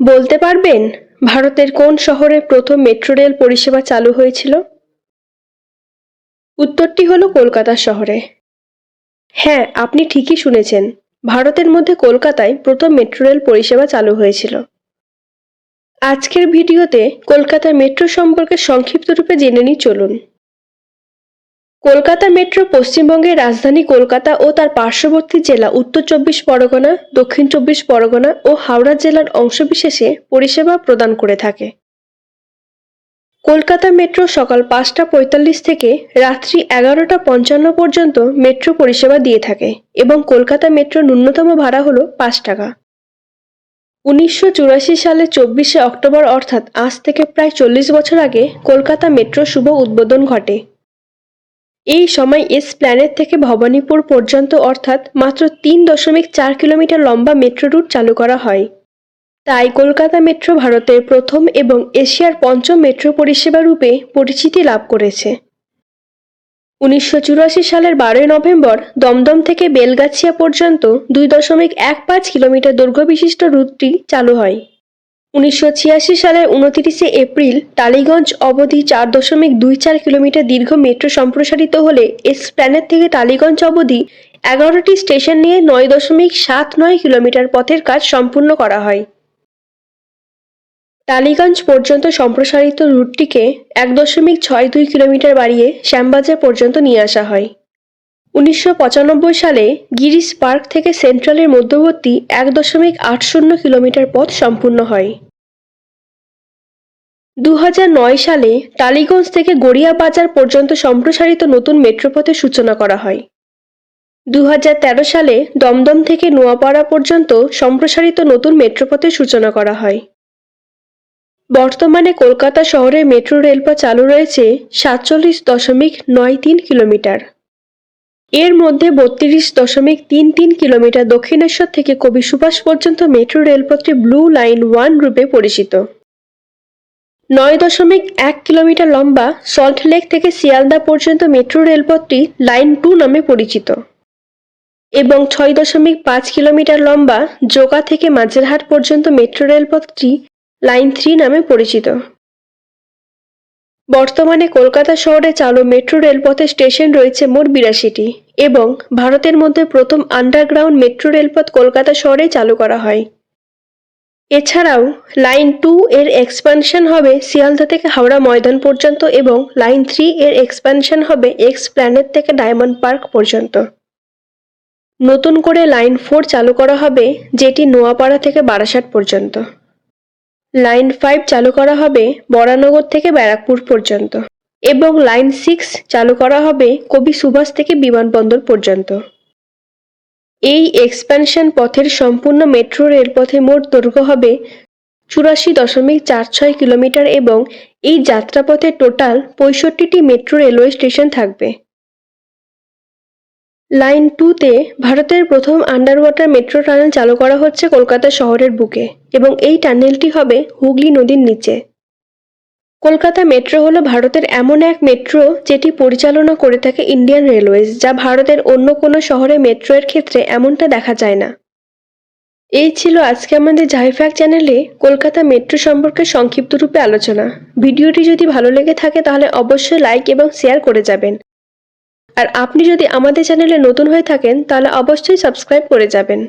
বলতে পারবেন, ভারতের কোন শহরে প্রথম মেট্রো রেল পরিষেবা চালু হয়েছিল? উত্তরটি হলো কলকাতা শহরে। হ্যাঁ আপনি ঠিকই শুনেছেন, ভারতের মধ্যে কলকাতায় প্রথম মেট্রো রেল পরিষেবা চালু হয়েছিল। আজকের ভিডিওতে কলকাতা মেট্রো সম্পর্কে সংক্ষিপ্তরূপে জেনে নিই, চলুন। কলকাতা মেট্রো পশ্চিমবঙ্গের রাজধানী কলকাতা ও তার পার্শ্ববর্তী জেলা উত্তর চব্বিশ পরগনা, দক্ষিণ চব্বিশ পরগনা ও হাওড়া জেলার অংশবিশেষে পরিষেবা প্রদান করে থাকে। কলকাতা মেট্রো সকাল পাঁচটা পঁয়তাল্লিশ থেকে রাত্রি এগারোটা পঞ্চান্ন পর্যন্ত মেট্রো পরিষেবা দিয়ে থাকে এবং কলকাতা মেট্রো ন্যূনতম ভাড়া হলো পাঁচ টাকা। উনিশশো চুরাশি সালে চব্বিশে অক্টোবর অর্থাৎ আজ থেকে প্রায় চল্লিশ বছর আগে কলকাতা মেট্রো শুভ উদ্বোধন ঘটে। এই সময় এস প্ল্যানেট থেকে ভবানীপুর পর্যন্ত, অর্থাৎ মাত্র তিন দশমিক চার কিলোমিটার লম্বা মেট্রো রুট চালু করা হয়। তাই কলকাতা মেট্রো ভারতের প্রথম এবং এশিয়ার পঞ্চম মেট্রো পরিষেবা রূপে পরিচিতি লাভ করেছে। উনিশশো চুরাশি সালের বারোই নভেম্বর, দমদম থেকে বেলগাছিয়া পর্যন্ত দুই দশমিক এক পাঁচ কিলোমিটার দৈর্ঘ্য বিশিষ্ট রুটটি চালু হয়। উনিশশো ছিয়াশি সালের উনতিরিশে এপ্রিল টালিগঞ্জ অবধি চার দশমিক দুই চার কিলোমিটার দীর্ঘ মেট্রো সম্প্রসারিত হলে এসপ্ল্যানেট থেকে টালিগঞ্জ অবধি এগারোটি স্টেশন নিয়ে নয় দশমিক সাত নয় কিলোমিটার পথের কাজ সম্পূর্ণ করা হয়। টালিগঞ্জ পর্যন্ত সম্প্রসারিত রুটটিকে এক দশমিক ছয় দুই কিলোমিটার বাড়িয়ে শ্যামবাজার পর্যন্ত নিয়ে আসা হয়। উনিশশো পঁচানব্বই সালে গিরিশ পার্ক থেকে সেন্ট্রালের মধ্যবর্তী এক দশমিক আট শূন্য কিলোমিটার পথ সম্পূর্ণ হয়। দু সালে টালিগঞ্জ থেকে গড়িয়া বাজার পর্যন্ত সম্প্রসারিত নতুন মেট্রোপথের সূচনা করা হয়। দু হাজার তেরো সালে দমদম থেকে নোয়াপাড়া পর্যন্ত সম্প্রসারিত নতুন মেট্রোপথের সূচনা করা হয়। বর্তমানে কলকাতা শহরে মেট্রো রেলপথ চালু রয়েছে সাতচল্লিশ দশমিক নয় তিন কিলোমিটার। এর মধ্যে বত্রিশ দশমিক তিন তিন কিলোমিটার দক্ষিণেশ্বর থেকে কবি সুভাষ পর্যন্ত মেট্রো রেলপথটি ব্লু লাইন ওয়ান রূপে পরিচিত। নয় দশমিক এক কিলোমিটার লম্বা সল্ট লেক থেকে শিয়ালদা পর্যন্ত মেট্রো রেলপথটি লাইন টু নামে পরিচিত এবং ছয় দশমিক পাঁচ কিলোমিটার লম্বা জোকা থেকে মাঝেরহাট পর্যন্ত মেট্রো রেলপথটি লাইন থ্রি নামে পরিচিত। বর্তমানে কলকাতা শহরে চালু মেট্রো রেলপথের স্টেশন রয়েছে মোট বিরাশিটি এবং ভারতের মধ্যে প্রথম আন্ডারগ্রাউন্ড মেট্রো রেলপথ কলকাতা শহরে চালু করা হয়। এছাড়াও, লাইন টু এর এক্সপানশন হবে শিয়ালদা থেকে হাওড়া ময়দান পর্যন্ত এবং লাইন থ্রি এর এক্সপানশন হবে এক্স প্ল্যানেট থেকে ডায়মন্ড পার্ক পর্যন্ত। নতুন করে লাইন ফোর চালু করা হবে, যেটি নোয়াপাড়া থেকে বারাসাত পর্যন্ত। লাইন ফাইভ চালু করা হবে বরানগর থেকে ব্যারাকপুর পর্যন্ত। এবং লাইন সিক্স চালু করা হবে কবি সুভাষ থেকে বিমানবন্দর পর্যন্ত। এই এক্সপ্যানশন পথের সম্পূর্ণ মেট্রো রেলপথে মোট দৈর্ঘ্য হবে চুরাশি দশমিক চার ছয় কিলোমিটার এবং এই যাত্রাপথে টোটাল পঁয়ষট্টিটি মেট্রো রেলওয়ে স্টেশন থাকবে। লাইন টুতে ভারতের প্রথম আন্ডার ওয়াটার মেট্রো টানেল চালু করা হচ্ছে কলকাতা শহরের বুকে এবং এই টানেলটি হবে হুগলি নদীর নিচে। কলকাতা মেট্রো হলো ভারতের এমন এক মেট্রো যেটি পরিচালনা করে থাকে ইন্ডিয়ান রেলওয়েজ, যা ভারতের অন্য কোনো শহরে মেট্রো এর ক্ষেত্রে এমনটা দেখা যায় না। এই ছিল আজকে আমাদের জাইফ্যাক চ্যানেলে কলকাতা মেট্রো সম্পর্কে সংক্ষিপ্ত রূপে আলোচনা। ভিডিওটি যদি ভালো লেগে থাকে তাহলে অবশ্যই লাইক এবং শেয়ার করে যাবেন। আর আপনি যদি আমাদের চ্যানেলে নতুন হয়ে থাকেন তাহলে অবশ্যই সাবস্ক্রাইব করে যাবেন।